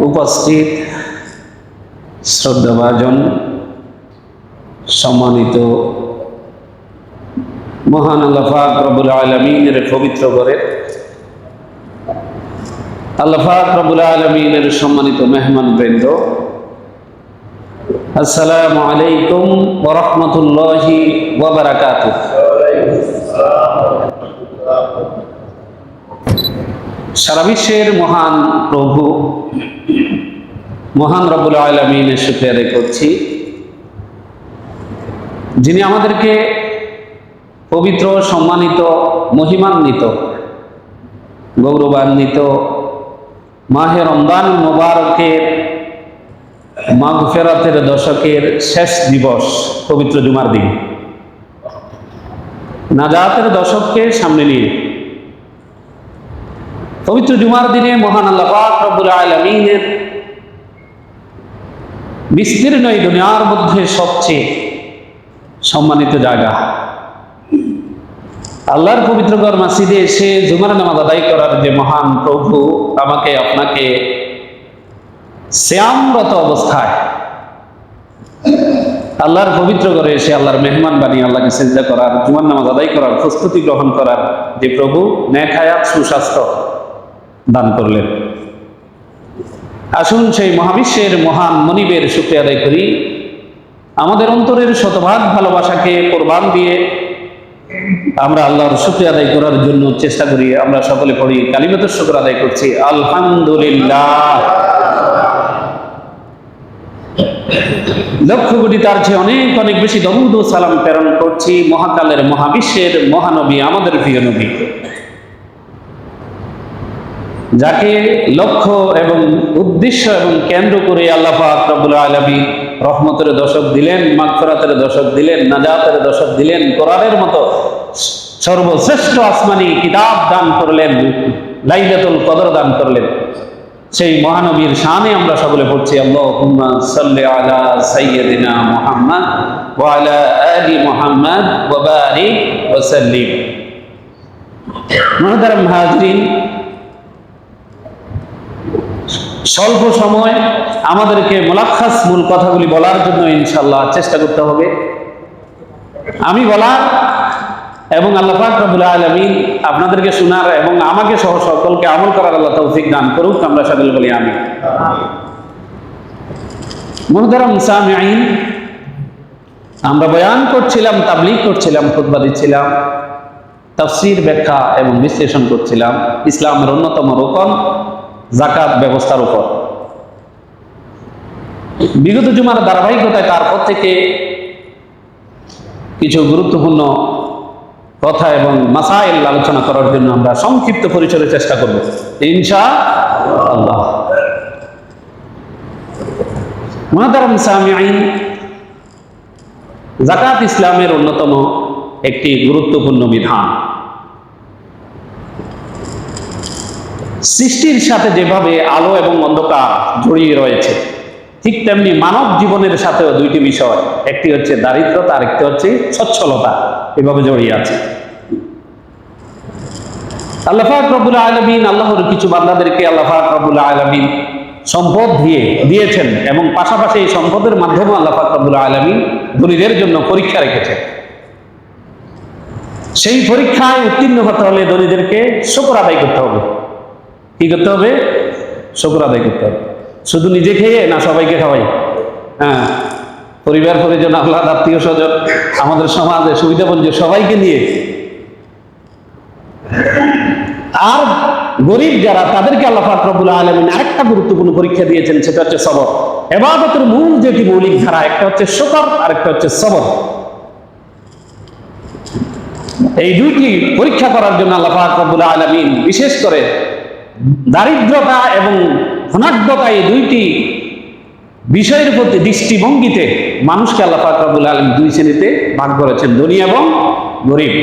উপস্থিত শ্রদ্ধাভাজন সম্মানিত মহান আল্লাহাক রবুল আলমিনের পবিত্র করে আল্লাহাক রবুল আলমিনের সম্মানিত মেহমান বৃন্দ, আসসালামু আলাইকুম ওরহমতুল্লাহি ওবরাকাত সারা বিশ্বের মহান প্রভু, মহান রবুল আলমিনের আদায় করছি। যিনি আমাদেরকে পবিত্র, সম্মানিত, মহিমান্বিত, গৌরবান্বিত মাহে রমদান মোবারকের মাঘ ফেরাতের দশকের শেষ দিবস, পবিত্র জুমার দিন। নাজাতের দশককে সামনে নিয়ে পবিত্র জুমার দিনে মহান আল্লাহ আলামিনের বিস্তীর্ণ এই দুনিয়ার মধ্যে সবচেয়ে সম্মানিত জায়গা। আল্লাহর পবিত্রকর মাসিদে এসে জুমার নামাজ আদায় করার যে মহান প্রভু, আমাকে, আপনাকে শ্যামরত অবস্থায় আল্লাহর পবিত্র করে এসে আল্লাহর মেহমান বানিয়ে আল্লাহকে চিন্তা করার, জুমার নামাজ আদায় করার, প্রস্তুতি গ্রহণ করার যে প্রভু ন্যাখায়াত সুস্বাস্থ্য। দান করলেন। আসুন সেই মহাবিশ্বের মহান মনিবের শুক্রিয়া আদায় করি। আমাদের অন্তরের শতভাগ ভালোবাসাকে কোরবান দিয়ে আমরা আল্লাহর শুক্রিয়া আদায় করার জন্য চেষ্টা করি। আমরা সকলে পড়ি, কালিমতের শুক্র আদায় করছি। আলহামদুলিল্লাহ। লক্ষ কোটি তার চেয়ে অনেক অনেক বেশি দমুদ সালাম প্রেরণ করছি মহাকালের মহাবিশ্বের মহানবী, আমাদের প্রিয় নবী। যাকে লক্ষ্য এবং উদ্দেশ্য এবং কেন্দ্র করে আল্লাহ আকরাবুল আলমী রহমতের দশক দিলেন, মাগফরাতের দশক দিলেন, নাজাতের দশক দিলেন, কোরআনের মতো সর্বশ্রেষ্ঠ আসমানি কিতাব দান করলেন, লাইলাতুল কদর দান করলেন। সেই মহানবীর শানে আমরা সকলে পড়ছি, আল্লাহুম্মা সাল্লি আলা সাইয়্যিদিনা মুহাম্মদ ওয়া আলা আলি মুহাম্মদ ওয়া বারিক ওয়া সাল্লিম। হাজরিন স্বল্প সময় আমাদেরকে মোলাক্ষাস মূল কথাগুলি বলার জন্য ইনশাল্লাহ চেষ্টা করতে হবে। আমি বলার এবং আল্লাহ পাক রব্বুল আলামিন আপনাদেরকে শোনার এবং আমাকে সহ সকলকে আমল করার আল্লাহ তৌফিক দান করুক, আমরা সকল বলি আমি মুহতারাম সামিঈন, আমরা বয়ান করছিলাম, তাবলীগ করছিলাম, খুতবা দিচ্ছিলাম, তাফসীর ব্যাখ্যা এবং বিশ্লেষণ করছিলাম। ইসলামের অন্যতম রোকন জাকাত ব্যবস্থার উপর। বিগত জুমার ধারাবাহিকতায় তারপর থেকে কিছু গুরুত্বপূর্ণ কথা এবং মাসাইল আলোচনা করার জন্য আমরা সংক্ষিপ্ত পরিচয়ের চেষ্টা করব। ইনশা আল্লাহ মহাদারাম সামিআইন জাকাত ইসলামের অন্যতম একটি গুরুত্বপূর্ণ বিধান। সৃষ্টির সাথে যেভাবে আলো এবং অন্ধকার জড়িয়ে রয়েছে, ঠিক তেমনি মানব জীবনের সাথেও দুইটি বিষয়, একটি হচ্ছে দারিদ্রতা, আরেকটি হচ্ছে সচ্ছলতা, এভাবে জড়িয়ে আছে। আল্লাহ রবুল আলমিন, আল্লাহর কিছু বান্দাদেরকে আল্লাহ রবুল আলমিন সম্পদ দিয়ে, দিয়েছেন এবং পাশাপাশি এই সম্পদের মাধ্যমে আল্লাহ রবুল আলমিন ধনীদের জন্য পরীক্ষা রেখেছেন। সেই পরীক্ষায় উত্তীর্ণ হতে হলে ধনীদেরকে শুকর আদায় করতে হবে। কি করতে হবে? শুক্র আদায় করতে হবে। শুধু নিজে খেয়ে না সবাইকে খাওয়াই? হ্যাঁ। পরিবার, পরিজন আল্লাহ আত্মীয় স্বজন, আমাদের সমাজে সুবিধাবঞ্জ সবাইকে নিয়ে। আর গরিব যারা, তাদেরকে আল্লাহ ফাকরবুল আলমিন আরেকটা গুরুত্বপূর্ণ পরীক্ষা দিয়েছেন, সেটা হচ্ছে সবর। এবাদতের মূল যেটি মৌলিক ধারা, একটা হচ্ছে শকর আর একটা হচ্ছে সবর। এই দুইটি পরীক্ষা করার জন্য আল্লাহ ফাকরবুল আলমিন বিশেষ করে দারিদ্রতা এবং ধনাঢ্যতা এই দুইটি বিষয়ের প্রতি দৃষ্টিভঙ্গিতে মানুষকে আল্লাহ ফাকরাবুল আলম দুই শ্রেণীতে ভাগ করেছেন, ধনী এবং গরিব।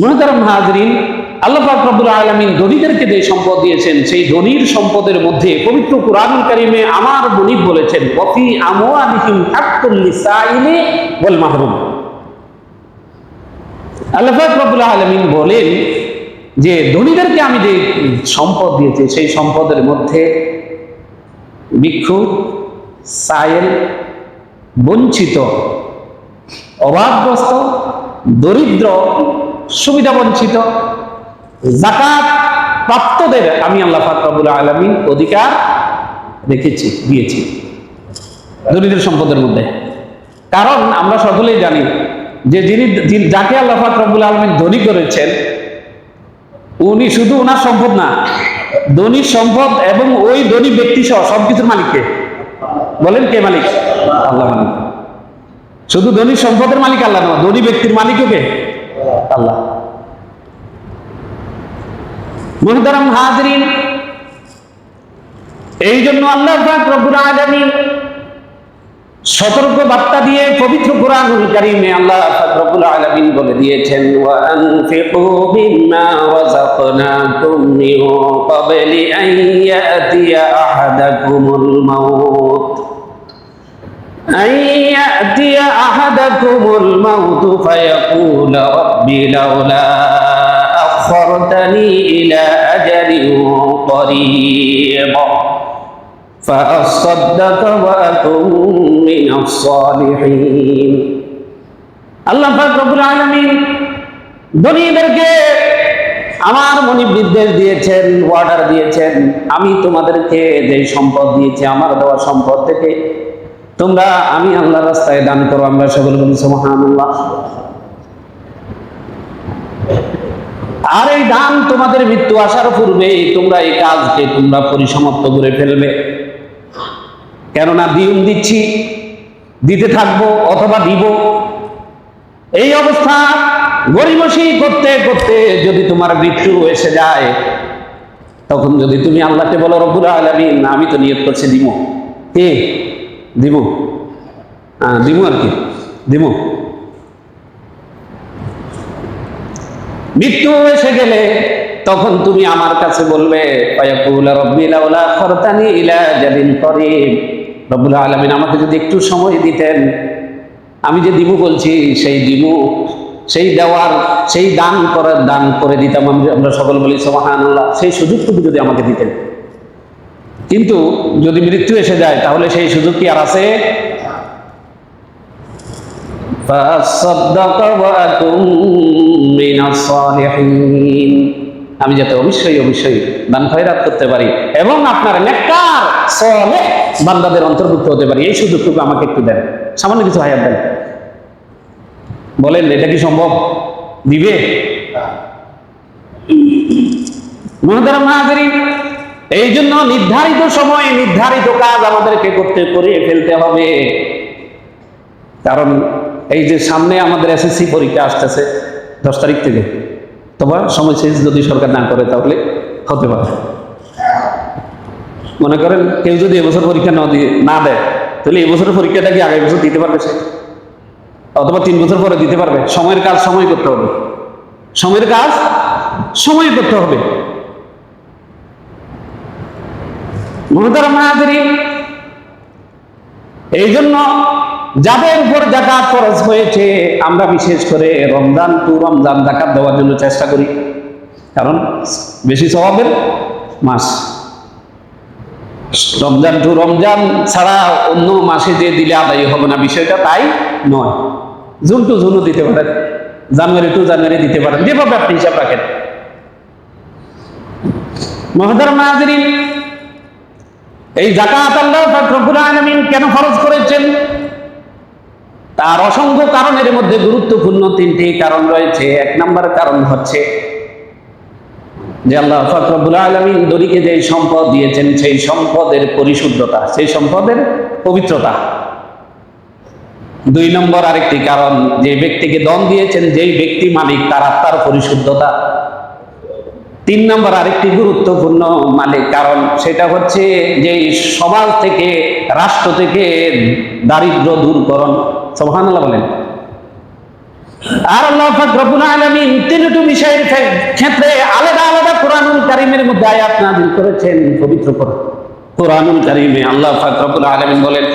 মনোতারম হাজরিন, আল্লাহ ফাকরাবুল আলমিন ধনীদেরকে যে সম্পদ দিয়েছেন, সেই ধনীর সম্পদের মধ্যে পবিত্র কোরআনুল কারিমে আমার মনিব বলেছেন কফি হাক্কুল লিসাইলি ওয়াল মাহরুম। আল্লাহ ফাকরাবুল আলমিন বলেন যে ধনীদেরকে আমি যে সম্পদ দিয়েছি, সেই সম্পদের মধ্যে ভিক্ষু, সায়েল, বঞ্চিত, অভাবগ্রস্ত, দরিদ্র সুবিধা বঞ্চিত জাকাত প্রাপ্তদের আমি আল্লাহ ফাকরাবুল আলমিন অধিকার রেখেছি, দিয়েছি দরিদ্র সম্পদের মধ্যে। কারণ আমরা সকলেই জানি যে যিনি যাকে আল্লাহ ফাকরাবুল আলমিন ধনী করেছেন উনি শুধু ওনার সম্পদ না, ধনী সম্পদ এবং ওই ধনী ব্যক্তি সহ সবকিছুর মালিককে। বলেন কে মালিক? আল্লাহ শুধু ধনী সম্পদের মালিক আল্লাহ না, ধনী ব্যক্তির মালিকও কে? আল্লাহ। মুহতারাম হাজরিন এই জন্য আল্লাহ রব্বুল আলামিন সতর্ক বার্তা দিয়ে পবিত্র কোরআনুল কারীমে আল্লাহ পাক রব্বুল আলামিন বলে দিয়েছেন ওয়া আনফিকু মিম্মা রাযাকনাকুম মিন ক্বাবলি আন ইয়াতিয়া আহাদাকুমুল মাউত أن يأتي أحدكم الموت فيقول رب لولا أخرتني إلى أجل قريب فأصدق وأكن من الصالحين আল্লাহ পাক রব্বুল আলামিন ধনীদেরকে আমার মনি নির্দেশ দিয়েছেন অর্ডার দিয়েছেন আমি তোমাদেরকে যে সম্পদ দিয়েছি আমার দেওয়া সম্পদ থেকে তোমরা আমি আল্লাহর রাস্তায় দান করো আমরা সকল বলি সুবহানাল্লাহ আর এই দান তোমাদের মৃত্যু আসার পূর্বে তোমরা এই কাজকে তোমরা পরিসমাপ্ত করে ফেলবে কেননা দিন দিচ্ছি, দিতে থাকব অথবা দিব। এই অবস্থা গরিবসি করতে করতে যদি তোমার মৃত্যু এসে যায়, তখন যদি তুমি আল্লাহকে বলো, রব্বুল আলামিন, আমি তো নিয়োগ করছি দিব কে? দিব হ্যাঁ দিব আর কি? দিব মৃত্যু এসে গেলে তখন তুমি আমার কাছে বলবে পায়াকুল রব্বি লাউলা খরতানি ইলা জাদিন করিম। রব্বুল আলামিন আমাকে যদি একটু সময় দিতেন আমি যে দিবু বলছি সেই দিবু সেই দেওয়ার সেই দান করার দান করে দিতাম আমি- আমরা সকল বলি সুবহানাল্লাহ সেই সুযোগটুকু যদি আমাকে দিতেন কিন্তু যদি মৃত্যু এসে যায় তাহলে সেই সুযোগ কি আর আছে فَأَصَّدَّقَ وَأَكُن مِّنَ الصَّالِحِينَ আমি যাতে অবশ্যই অবশ্যই দান খয়রাত করতে পারি এবং আপনার নেককার, সলেহ বান্দাদের অন্তর্ভুক্ত হতে পারি। এই সুযোগটুকু আমাকে একটু দেন। সামান্য কিছু হায়াত দেন। বলেন, এটা কি সম্ভব? দিবে? এই জন্য নির্ধারিত সময়ে নির্ধারিত কাজ আমাদেরকে করতে করে ফেলতে হবে। কারণ এই যে সামনে আমাদের এসএসসি পরীক্ষা আসতেছে দশ তারিখ থেকে। তোমার সময় শেষ যদি সরকার না করে, তাহলে হতে পারে। মনে করেন, কেউ যদি এবছর পরীক্ষা না দিয়ে, না দেয়, তাহলে এবছরের পরীক্ষাটা কি আগামী বছর দিতে পারবে সে? অথবা তিন বছর পরে দিতে পারবে। সময়ের কাজ সময় করতে হবে। সময়ের কাজ সময় করতে হবে। মহতারাম হাজরিন এই জন্য যাদের উপর জাকাত খরচ হয়েছে, আমরা বিশেষ করে রমজান টু রমজান জাকাত দেওয়ার জন্য চেষ্টা করি। কারণ বেশি স্বভাবের মাস। রমজান টু রমজান ছাড়া অন্য মাসে যে দিলে আদায় হবে না, বিষয়টা তাই নয়। জুন টু জুনও দিতে পারেন, জানুয়ারি টু জানুয়ারি দিতে পারেন, যেভাবে আপনি হিসাব রাখেন। মহাদার এই জাকাত আল্লাহ রব্বুল আলামিন কেন ফরজ করেছেন? তার অসংখ্য কারণের মধ্যে গুরুত্বপূর্ণ তিনটি কারণ রয়েছে। এক নম্বর কারণ হচ্ছে যে আল্লাহ পাক আলমী দরিকে যে সম্পদ দিয়েছেন, সেই সম্পদের পরিশুদ্ধতা, সেই সম্পদের পবিত্রতা। দুই নম্বর আরেকটি কারণ, যে ব্যক্তিকে দন দিয়েছেন, যেই ব্যক্তি মালিক, তার আত্মার পরিশুদ্ধতা। তিন নম্বর আরেকটি গুরুত্বপূর্ণ মালিক, কারণ সেটা হচ্ছে যে সমাজ থেকে, রাষ্ট্র থেকে দারিদ্র দূরকরণ। সুবহানাল্লাহ বলেন। আর আল্লাহ পাক রব্বুল আলামিন তিনটি বিষয়ের ক্ষেত্রে আলাদা আলাদা কোরআনুল কারীমের মধ্যে আয়াত নাযিল করেছেন পবিত্র কোরআন। কোরআনুল কারীমে আল্লাহ পাক রব্বুল আলামিন বলেন,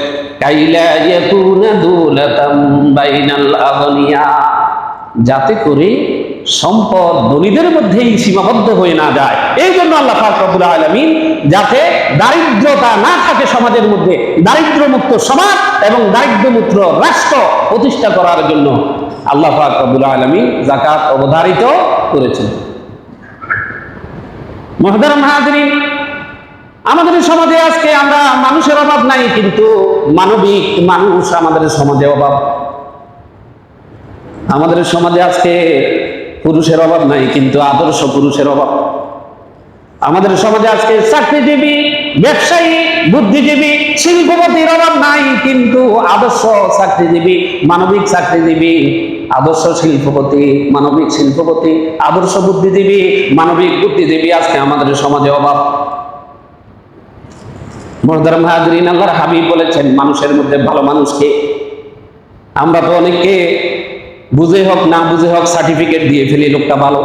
কাইলা ইয়াকুনা দুলাতাম বাইনাল আগনিয়া। যাতে করে সম্পদ ধনীদের মধ্যেই সীমাবদ্ধ হয়ে না যায়। এই জন্য আল্লাহ পাক রব্বুল আলামিন যাতে দারিদ্রতা না থাকে সমাজের মধ্যে দারিদ্র মুক্ত সমাজ এবং দারিদ্র মুক্ত রাষ্ট্র প্রতিষ্ঠা করার জন্য আল্লাহ পাক রব্বুল আলামিন জাকাত অবধারিত করেছেন। মহদারাম হাজরিন, আমাদের সমাজে আজকে আমরা মানুষের অভাব নাই, কিন্তু মানবিক মানুষ আমাদের সমাজে অভাব। আমাদের সমাজে আজকে পুরুষের অভাব নাই, কিন্তু আদর্শ পুরুষের অভাব। আমাদের সমাজে আজকে চাকরিজীবী, ব্যবসায়ী, বুদ্ধিজীবী, শিল্পপতির অভাব নাই, কিন্তু আদর্শ চাকরিজীবী, মানবিক চাকরিজীবী, আদর্শ শিল্পপতি, মানবিক শিল্পপতি, আদর্শ বুদ্ধিজীবী, মানবিক বুদ্ধিজীবী আজকে আমাদের সমাজে অভাব। মহদারাম হাজরিন আল্লাহর বলেছেন, মানুষের মধ্যে ভালো মানুষকে আমরা তো অনেককে বুঝে হোক, না বুঝে হোক সার্টিফিকেট দিয়ে ফেলি, লোকটা ভালো।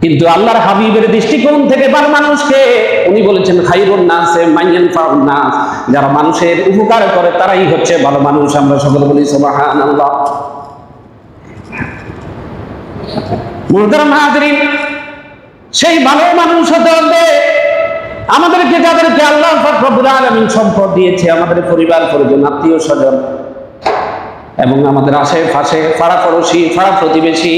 কিন্তু আল্লাহর হাবিবের দৃষ্টিকোণ থেকে ভালো মানুষকে, উনি বলেছেন, খাইরুন নাসে, মাইয়ান ফাউন নাস। যারা মানুষের উপকার করে, তারাই হচ্ছে ভালো মানুষ। আমরা সকলে বলি, সুবহানাল্লাহ। মুহতারাম হাজরিন সেই ভালো মানুষ হতে হবে আমাদেরকে, যাদেরকে আল্লাহ পাক রব্বুল আলামিন সম্পদ দিয়েছে, আমাদের পরিবার, পরিজন আত্মীয় স্বজন এবং আমাদের আশেপাশে পাড়া পড়োশি, পাড়া প্রতিবেশী,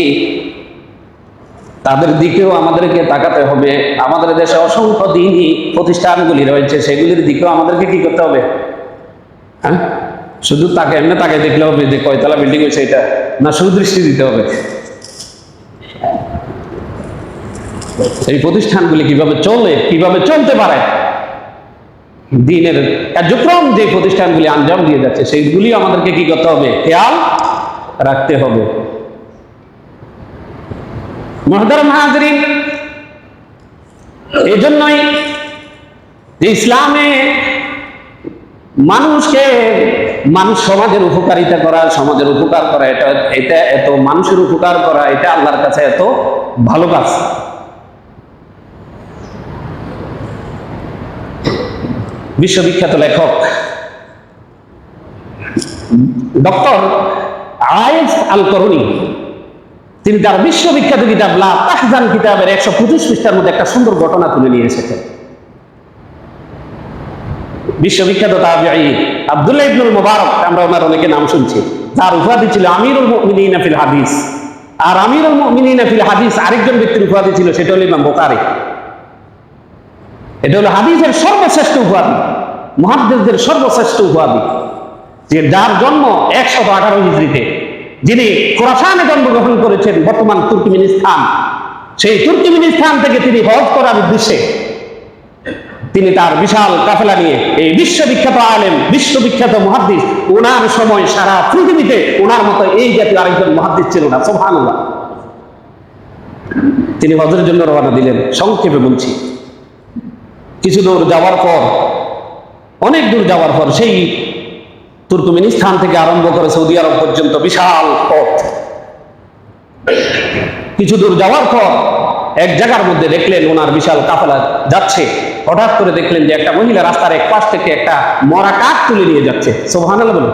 তাদের দিকেও আমাদেরকে তাকাতে হবে। আমাদের দেশে অসংখ্য দিনই প্রতিষ্ঠানগুলি রয়েছে, সেগুলির দিকেও আমাদেরকে কি করতে হবে? হ্যাঁ? শুধু তাকে, এমনি তাকে দেখলে হবে যে কয়তলা বিল্ডিং হয়েছে এটা, না সুদৃষ্টি দিতে হবে? এই প্রতিষ্ঠানগুলি কীভাবে চলে, কীভাবে চলতে পারে? দিনের কার্যক্রম যে প্রতিষ্ঠানগুলি আঞ্জাম দিয়ে যাচ্ছে, সেইগুলি আমাদেরকে কি করতে হবে? খেয়াল রাখতে হবে। মহদারম হাজরিন এই জন্যই ইসলামে মানুষকে মানুষ সমাজের উপকারিতা করা, সমাজের উপকার করা, এটা এটা এত মানুষের উপকার করা, এটা আল্লাহর কাছে এত ভালো কাজ। বিশ্ববিখ্যাত লেখক ডক্টর আয়েস আল করুনি তিনি তার বিশ্ববিখ্যাত কিতাব লা কিতাবের একশো পঁচিশ পৃষ্ঠার মধ্যে একটা সুন্দর ঘটনা তুলে নিয়ে এসেছেন। বিশ্ববিখ্যাত তাবিঈ আব্দুল্লাহ ইবনুল মুবারক, আমরা ওনার অনেকে নাম শুনছি। তার উপাধি ছিল আমিরুল মুমিনিন ফিল হাদিস। আর আমিরুল মুমিনিন ফিল হাদিস আরেকজন ব্যক্তির উপাধি ছিল, সেটা হলো ইমাম বুখারী। এটা হলো হাদিসের সর্বশ্রেষ্ঠ উপাধি। মহাদ্দেশদের সর্বশ্রেষ্ঠ উপাধি, যে যার জন্ম একশত আঠারো হিজড়িতে, যিনি খোরাসানে জন্মগ্রহণ করেছেন বর্তমান তুর্কমিনিস্তান। সেই তুর্কমিনিস্তান থেকে তিনি হজ করার উদ্দেশ্যে তিনি তার বিশাল কাফেলা নিয়ে এই বিশ্ববিখ্যাত আলেম, বিশ্ববিখ্যাত মহাদ্দিস ওনার সময় সারা পৃথিবীতে ওনার মতো এই জাতীয় আরেকজন মহাদ্দিস ছিল না সোহানুল্লাহ তিনি হজের জন্য রওনা দিলেন, সংক্ষেপে বলছি। কিছু দূর যাওয়ার পর অনেক দূর যাওয়ার পর সেই তুর্কমিনিস্তান থেকে আরম্ভ করে সৌদি আরব পর্যন্ত বিশাল পথ। কিছু দূর যাওয়ার পর এক জায়গার মধ্যে দেখলেন ওনার বিশাল কাফেলা যাচ্ছে। হঠাৎ করে দেখলেন যে একটা মহিলা রাস্তার এক পাশ থেকে একটা মরা কাঠ তুলে নিয়ে যাচ্ছে। সোহান বলুন।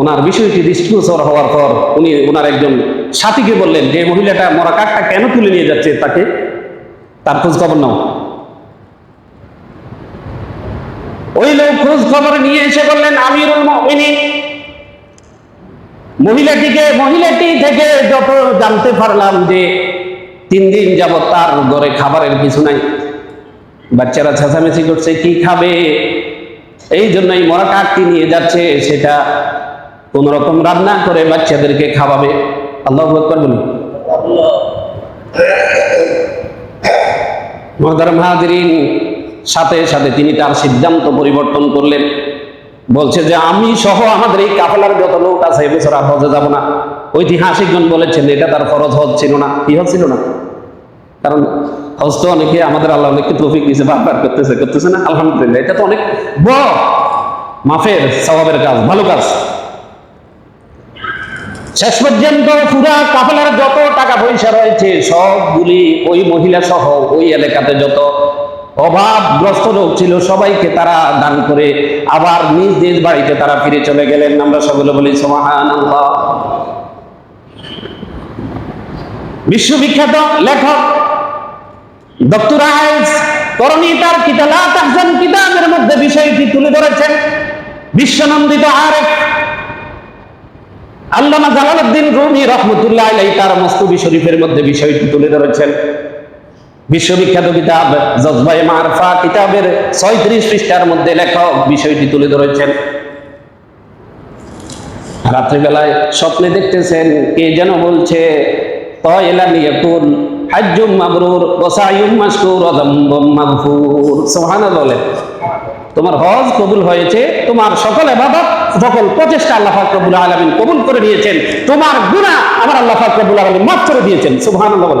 ওনার বিষয়টি দৃষ্টিগোচর হওয়ার পর উনি ওনার একজন সাথীকে বললেন, যে মহিলাটা মরা কাঠটা কেন তুলে নিয়ে যাচ্ছে তাকে? তার খোঁজ খবর নাও। ওই লোক খোঁজ খবর নিয়ে এসে বললেন, আমিরুল মুমিনিন, মহিলাটিকে, মহিলাটি থেকে যত জানতে পারলাম যে তিন দিন যাবত তার ঘরে খাবারের কিছু নাই। বাচ্চারা চেঁচামেচি করছে, কি খাবে? এই জন্যই মরা কাঠটি নিয়ে যাচ্ছে, সেটা কোন রকম রান্না করে বাচ্চাদেরকে খাওয়াবে। আল্লাহ বলুন। মহতারাম হাজরিন সাথে সাথে তিনি তার সিদ্ধান্ত পরিবর্তন করলেন। বলছে যে, আমি সহ আমাদের এই কাফেলার যত লোক আছে এবছর আর হজে যাব না। ঐতিহাসিকগণ বলেছেন, এটা তার ফরজ হজ ছিল না। কি হজ ছিল না? কারণ হজ তো অনেকে, আমাদের আল্লাহ অনেককে তৌফিক দিয়েছে, বারবার করতেছে করতেছে না? আলহামদুলিল্লাহ, এটা তো অনেক বড় মাফের স্বভাবের কাজ, ভালো কাজ। শেষ পর্যন্ত পুরা কাফেলার যত টাকা পয়সা রয়েছে, সবগুলি ওই মহিলা সহ ওই এলাকাতে যত অভাবগ্রস্ত লোক ছিল সবাইকে তারা দান করে আবার নিজ নিজ বাড়িতে তারা ফিরে চলে গেলেন। আমরা সকলে বলি বিশ্ববিখ্যাত লেখক ডক্টর আইস করণী তার কিতালা তাহজান কিতাবের মধ্যে বিষয়টি তুলে ধরেছেন বিশ্বনন্দিত আরেফ আল্লামা জালালউদ্দিন রুমি রহমতুল্লাহ আলাই তার মস্তুবি শরীফের মধ্যে বিষয়টি তুলে ধরেছেন। বিশ্ববিখ্যাত কিতাব জজবাই মারফা কিতাবের ছয়ত্রিশ পৃষ্ঠার মধ্যে লেখক বিষয়টি তুলে ধরেছেন। রাত্রিবেলায় স্বপ্নে দেখতেছেন কে যেন বলছে তোমার হজ কবুল হয়েছে, তোমার সকল ইবাদত, সকল প্রচেষ্টা আল্লাহ পাক রব্বুল আলামিন কবুল করে নিয়েছেন, তোমার গুনাহ আমার আল্লাহ পাক রব্বুল আলামিন মাফ করে দিয়েছেন। বলেন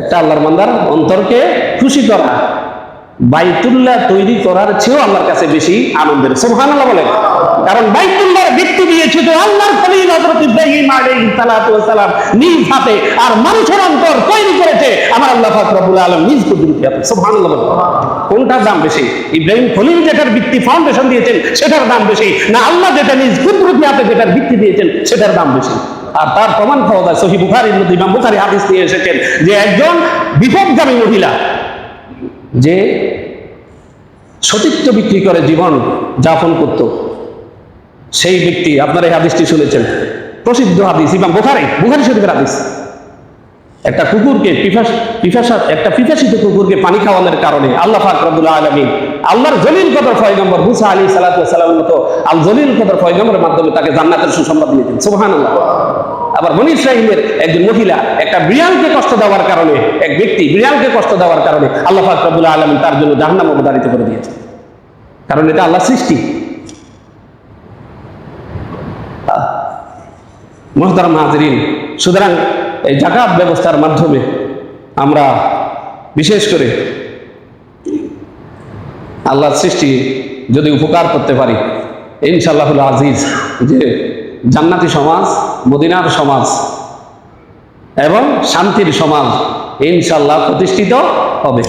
একটা আল্লাহর বান্দার অন্তরকে খুশি করা, বাইতুল্লাহ তৈরি করার চেয়েও আল্লাহর কাছে বেশি আনন্দের। সুবহানাল্লাহ বলেন। কারণ বাইতুল্লাহর ভিত্তি দিয়েছে তো আল্লাহর খলিল হযরত ইব্রাহিম আলাইহিস সালাতু ওয়াস সালাম নিজ হাতে আর মানুষের অন্তর তৈরি করেছে। আমার আল্লাহ পাক রব্বুল আলামিন নিজ কুদরতি হাতে। সুবহানাল্লাহ বলেন। কোনটার দাম বেশি? ইব্রাহিম খলিল যেটার ভিত্তি ফাউন্ডেশন দিয়েছেন, সেটার দাম বেশি? না আল্লাহ যেটা নিজ কুদরতি হাতে যেটার ভিত্তি দিয়েছেন, সেটার দাম বেশি? আর তার প্রমাণ পাওয়া যায়। সহি বুখারীর মধ্যে ইমাম বুখারী হাদিস দিয়ে এসেছেন যে একজন বিপদগামী মহিলা যে সতীত্ব বিক্রি করে জীবন যাপন করত, সেই ব্যক্তি, আপনার এই হাদিসটি শুনেছেন। প্রসিদ্ধ হাদিস, ইমাম বুখারী বুখারী শরীফের হাদিস। একটা কুকুরকে পিপাস পিপাসা একটা পিপাসিত কুকুরকে পানি খাওয়ানোর কারণে আল্লাহ পাক রব্বুল আলামিন আল্লাহর জলিল কদর পয়গম্বর মুসা আলী সালাতু সালামের মতো আল জলিল কদর পয়গম্বরের মাধ্যমে তাকে জান্নাতের সুসংবাদ দিয়েছেন। সুবহানাল্লাহ। আবার বনি ইসরাহিমের একজন মহিলা একটা বিড়ালকে কষ্ট দেওয়ার কারণে, এক ব্যক্তি বিড়ালকে কষ্ট দেওয়ার কারণে আল্লাহ পাক রব্বুল আলামিন তার জন্য জাহান্নাম অবধারিত করে দিয়েছেন। কারণ এটা আল্লাহ সৃষ্টি। মোহতারাম হাজরিন, সুতরাং এই জাকাত ব্যবস্থার মাধ্যমে আমরা বিশেষ করে আল্লাহর সৃষ্টি যদি উপকার করতে পারি ইনশাল্লাহুল আজিজ, যে জান্নাতি সমাজ, মদিনার সমাজ এবং শান্তির সমাজ ইনশাল্লাহ প্রতিষ্ঠিত হবে।